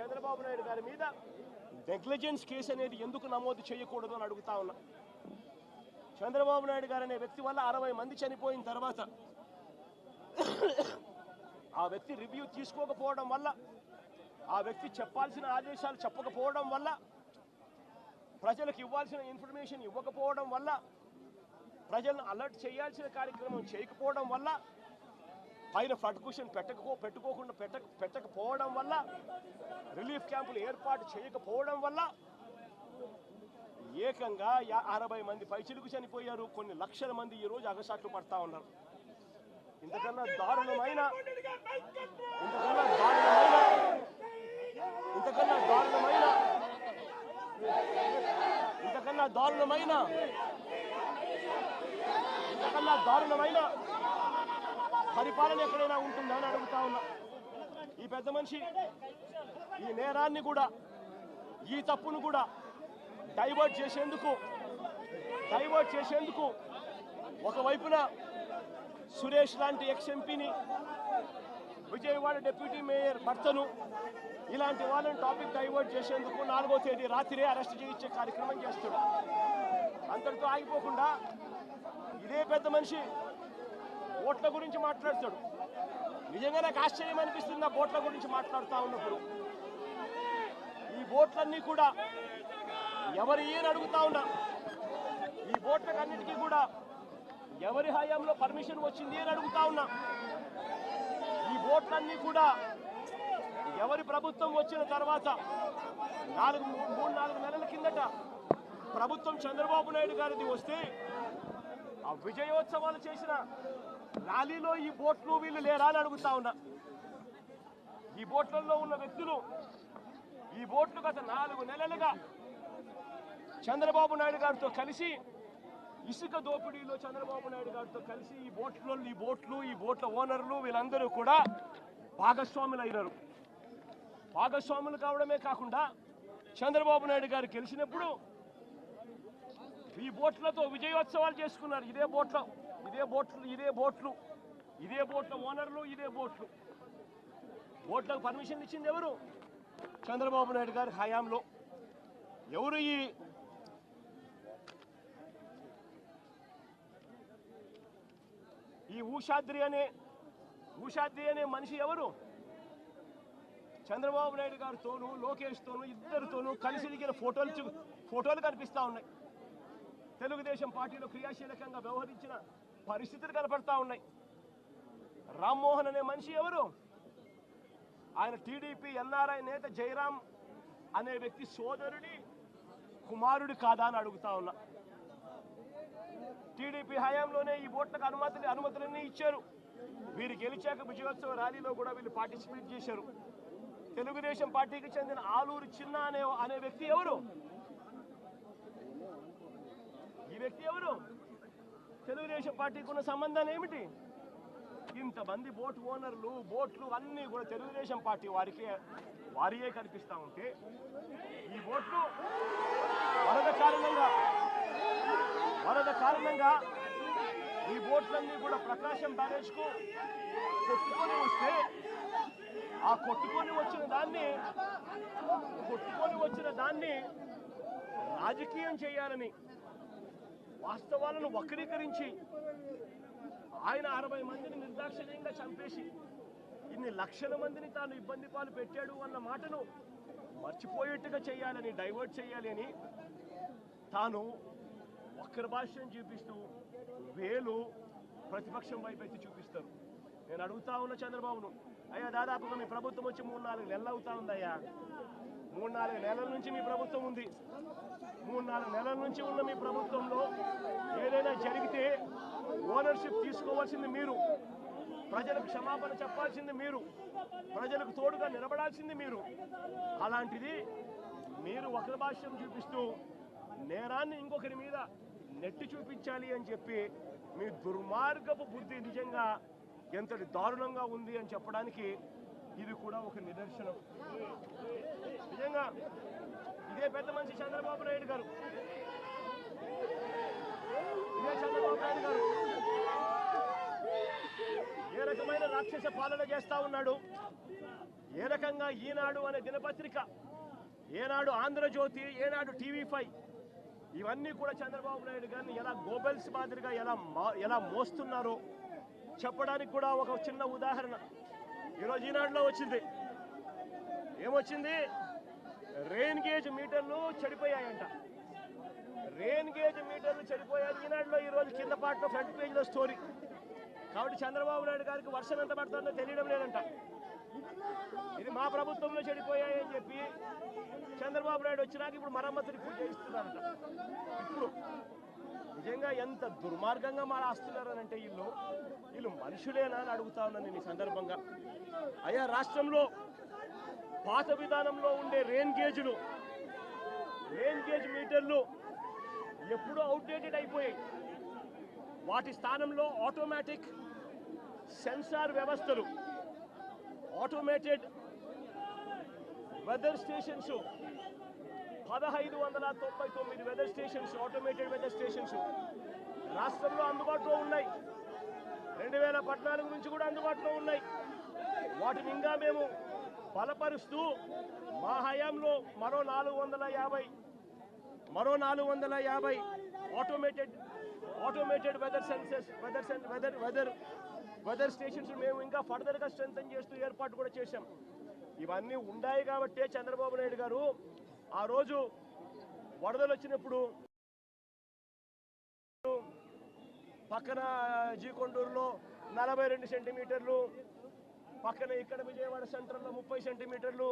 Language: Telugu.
చంద్రబాబు నాయుడు గారి మీద నెగ్లిజెన్స్ కేసు అనేది ఎందుకు నమోదు చేయకూడదు అని అడుగుతా ఉన్నా. చంద్రబాబు నాయుడు గారు అనే వ్యక్తి వల్ల అరవై మంది చనిపోయిన తర్వాత ఆ వ్యక్తి రివ్యూ తీసుకోకపోవడం వల్ల ఆ వ్యక్తి చెప్పాల్సిన ఆదేశాలు చెప్పకపోవడం వల్ల ప్రజలకు ఇవ్వాల్సిన ఇన్ఫర్మేషన్ ఇవ్వకపోవడం వల్ల ప్రజలను అలర్ట్ చేయాల్సిన కార్యక్రమం చేయకపోవడం వల్ల పైన ఫ్లడ్ కుషన్ పెట్టకపో పెట్టుకోకుండా పెట్టక పెట్టకపోవడం వల్ల రిలీఫ్ క్యాంపులు ఏర్పాటు చేయకపోవడం వల్ల ఏకంగా యా- అరవై మంది పైచిలుకు చనిపోయారు. కొన్ని లక్షల మంది ఈ రోజు అగసాట్లు పడతా ఉన్నారు. ఇంతకన్నా దారుణమైన ఇంతకన్నా దారుణమైన ఇంతకన్నా దారుణమైన ఇంతకన్నా దారుణమైన ఇంతకన్నా దారుణమైన పరిపాలన ఎక్కడైనా ఉంటుందా అని అడుగుతా ఉన్నా. ఈ పెద్ద మనిషి ఈ నేరాన్ని కూడా ఈ తప్పును కూడా డైవర్ట్ చేసేందుకు డైవర్ట్ చేసేందుకు ఒకవైపున సురేష్ లాంటి ఎక్స్ ఎంపీని విజయవాడ డిప్యూటీ మేయర్ భర్తను ఇలాంటి వాళ్ళని టాపిక్ డైవర్ట్ చేసేందుకు నాలుగో తేదీ రాత్రే అరెస్ట్ చేయించే కార్యక్రమం చేస్తున్నాడు. అంతటితో ఆగిపోకుండా ఇదే పెద్ద మనిషి ఓట్ల గురించి మాట్లాడుతాడు. నిజంగా నాకు ఆశ్చర్యం అనిపిస్తుంది ఆ బోట్ల గురించి మాట్లాడుతూ ఉన్నప్పుడు. ఈ బోట్లన్నీ కూడా ఎవరు ఏని అడుగుతా ఉన్నా ఈ బోట్లకన్నిటికీ కూడా ఎవరి హయాంలో పర్మిషన్ వచ్చింది అని అడుగుతా ఉన్నా. ఈ బోట్లన్నీ కూడా ఎవరి ప్రభుత్వం వచ్చిన తర్వాత నాలుగు మూడు నాలుగు నెలల కిందట ప్రభుత్వం చంద్రబాబు నాయుడు గారిది వస్తే ఆ విజయోత్సవాలు చేసిన ర్యాలీలో ఈ బోట్లు వీళ్ళు లేరా అని అడుగుతా ఉన్నా. ఈ బోట్లలో ఉన్న వ్యక్తులు ఈ బోట్లు గత నాలుగు నెలలుగా చంద్రబాబు నాయుడు గారితో కలిసి ఇసుక దోపిడీలో చంద్రబాబు నాయుడు గారితో కలిసి ఈ బోట్లో ఈ బోట్లు ఈ బోట్ల ఓనర్లు వీళ్ళందరూ కూడా భాగస్వాములు అయినారు. భాగస్వాములు కావడమే కాకుండా చంద్రబాబు నాయుడు గారు గెలిచినప్పుడు బోట్లతో విజయోత్సవాలు చేసుకున్నారు. ఇదే బోట్ల ఇదే బోట్లు ఇదే బోట్లు ఇదే బోట్ల ఓనర్లు ఇదే బోట్లు. బోట్లకు పర్మిషన్ ఇచ్చింది ఎవరు? చంద్రబాబు నాయుడు గారి హయాంలో. ఎవరు ఈ ఈ ఊషాద్రి అనే ఊషాద్రి అనే మనిషి ఎవరు? చంద్రబాబు నాయుడు గారితోనూ లోకేష్తోనూ ఇద్దరితోనూ కలిసి దిగిన ఫోటోలు ఫోటోలు కనిపిస్తా ఉన్నాయి. తెలుగుదేశం పార్టీలో క్రియాశీలకంగా వ్యవహరించిన పరిస్థితులు కనపడతా ఉన్నాయి. రామ్మోహన్ అనే మనిషి ఎవరు? ఆయన టీడీపీ ఎన్ఆర్ఐ నేత జయరాం అనే వ్యక్తి సోదరుడి కుమారుడు కాదా అని అడుగుతా ఉన్నా. టీడీపీ హయాంలోనే ఈ ఓట్లకు అనుమతులు అనుమతులన్నీ ఇచ్చారు. వీరు గెలిచాక విజయోత్సవ ర్యాలీలో కూడా వీళ్ళు పార్టిసిపేట్ చేశారు. తెలుగుదేశం పార్టీకి చెందిన ఆలూరు చిన్న అనే అనే వ్యక్తి ఎవరు? వ్యక్తి ఎవరు? తెలుగుదేశం పార్టీకి ఉన్న సంబంధాలు ఏమిటి? ఇంతమంది బోట్ ఓనర్లు బోట్లు అన్నీ కూడా తెలుగుదేశం పార్టీ వారికే వారియే కనిపిస్తూ ఉంటే ఈ బోట్లు వరద కారణంగా వరద కారణంగా ఈ బోట్లన్నీ కూడా ప్రకాశం బ్యారేజ్కు కొట్టుకొని వస్తే ఆ కొట్టుకొని వచ్చిన దాన్ని కొట్టుకొని వచ్చిన దాన్ని రాజకీయం చేయాలని వాస్తవాలను వక్రీకరించి ఆయన అరవై మందిని నిర్దాక్షిణ్యంగా చంపేసి ఇన్ని లక్షల మందిని తాను ఇబ్బంది పాలు పెట్టాడు అన్న మాటను మర్చిపోయేట్టుగా చేయాలని డైవర్ట్ చేయాలి అని తాను వక్ర భాష్యం చూపిస్తూ వేలు ప్రతిపక్షం వైపు ఎత్తి చూపిస్తారు. నేను అడుగుతా ఉన్న చంద్రబాబును అయ్యా దాదాపుగా మీ ప్రభుత్వం వచ్చి మూడు నాలుగు నెలలు అవుతా ఉందయ్యా. మూడు నాలుగు నెలల నుంచి మీ ప్రభుత్వం ఉంది. మూడు నాలుగు నెలల నుంచి ఉన్న మీ ప్రభుత్వంలో ఏదైనా జరిగితే ఓనర్షిప్ తీసుకోవాల్సింది మీరు. ప్రజలకు క్షమాపణ చెప్పాల్సింది మీరు. ప్రజలకు తోడుగా నిలబడాల్సింది మీరు. అలాంటిది మీరు ఒకరి భాష్యం చూపిస్తూ నేరాన్ని ఇంకొకరి మీద నెట్టి చూపించాలి అని చెప్పి మీ దుర్మార్గపు బుద్ధి నిజంగా ఎంతటి దారుణంగా ఉంది అని చెప్పడానికి ఇది కూడా ఒక నిదర్శనం. నిజంగా ఇదే పెద్ద మనిషి చంద్రబాబు నాయుడు గారు. ఇదే చంద్రబాబు నాయుడు గారు. ఏ రకమైన రాక్షస పాలన చేస్తా ఉన్నాడు? ఏ రకంగా ఈనాడు అనే దినపత్రిక ఏనాడు ఆంధ్రజ్యోతి ఏనాడు టీవీ ఫైవ్ ఇవన్నీ కూడా చంద్రబాబు నాయుడు గారిని ఎలా గోబెల్స్ మాదిరిగా ఎలా మా- ఎలా మోస్తున్నారో చెప్పడానికి కూడా ఒక చిన్న ఉదాహరణ. ఈరోజు ఈనాడులో వచ్చింది. ఏమొచ్చింది? రెయిన్ గేజ్ మీటర్లు చెడిపోయాయంట. రెయిన్ గేజ్ మీటర్లు చెడిపోయాయి. ఈనాడులో ఈరోజు కింద పాటలో ఫ్రంట్ పేజ్లో స్టోరీ. కాబట్టి చంద్రబాబు నాయుడు గారికి వర్షం ఎంత పడుతుందో తెలియడం లేదంట. ఇది మా ప్రభుత్వంలో చెడిపోయాయని చెప్పి చంద్రబాబు నాయుడు వచ్చినాక ఇప్పుడు మరమ్మతులు ఇప్పుడు చేయిస్తున్నారంట ఇప్పుడు నిజంగా ఎంత దుర్మార్గంగా మారాస్తున్నారనంటే వీళ్ళు? వీళ్ళు మనుషులేనా అని అడుగుతా ఉన్నాను నేను ఈ సందర్భంగా. అయ్యా రాష్ట్రంలో పాత విధానంలో ఉండే రెయిన్ గేజ్లు రెయిన్ గేజ్ మీటర్లు ఎప్పుడూ అవుట్డేటెడ్ అయిపోయాయి. వాటి స్థానంలో ఆటోమేటిక్ సెన్సార్ వ్యవస్థలు ఆటోమేటెడ్ వెదర్ స్టేషన్స్ పదహైదు వందల తొంభై తొమ్మిది weather stations automated weather stations రాష్ట్రంలో అందుబాటులో ఉన్నాయి. రెండు వేల పద్నాలుగు నుంచి కూడా అందుబాటులో ఉన్నాయి. వాటిని ఇంకా మేము బలపరుస్తూ మా హయాంలో మరో నాలుగు వందల యాభై మరో నాలుగు వందల యాభై automated automated weather senses weather సెన్ weather weather weather stations మేము ఇంకా ఫర్దర్గా స్ట్రెంగ్ చేస్తూ ఏర్పాటు కూడా చేశాం. ఇవన్నీ ఉన్నాయి కాబట్టే చంద్రబాబు నాయుడు గారు ఆ రోజు వరదలు వచ్చినప్పుడు పక్కన జీకొండూరులో నలభై రెండు సెంటీమీటర్లు పక్కన ఇక్కడ విజయవాడ సెంటర్లో ముప్పై సెంటీమీటర్లు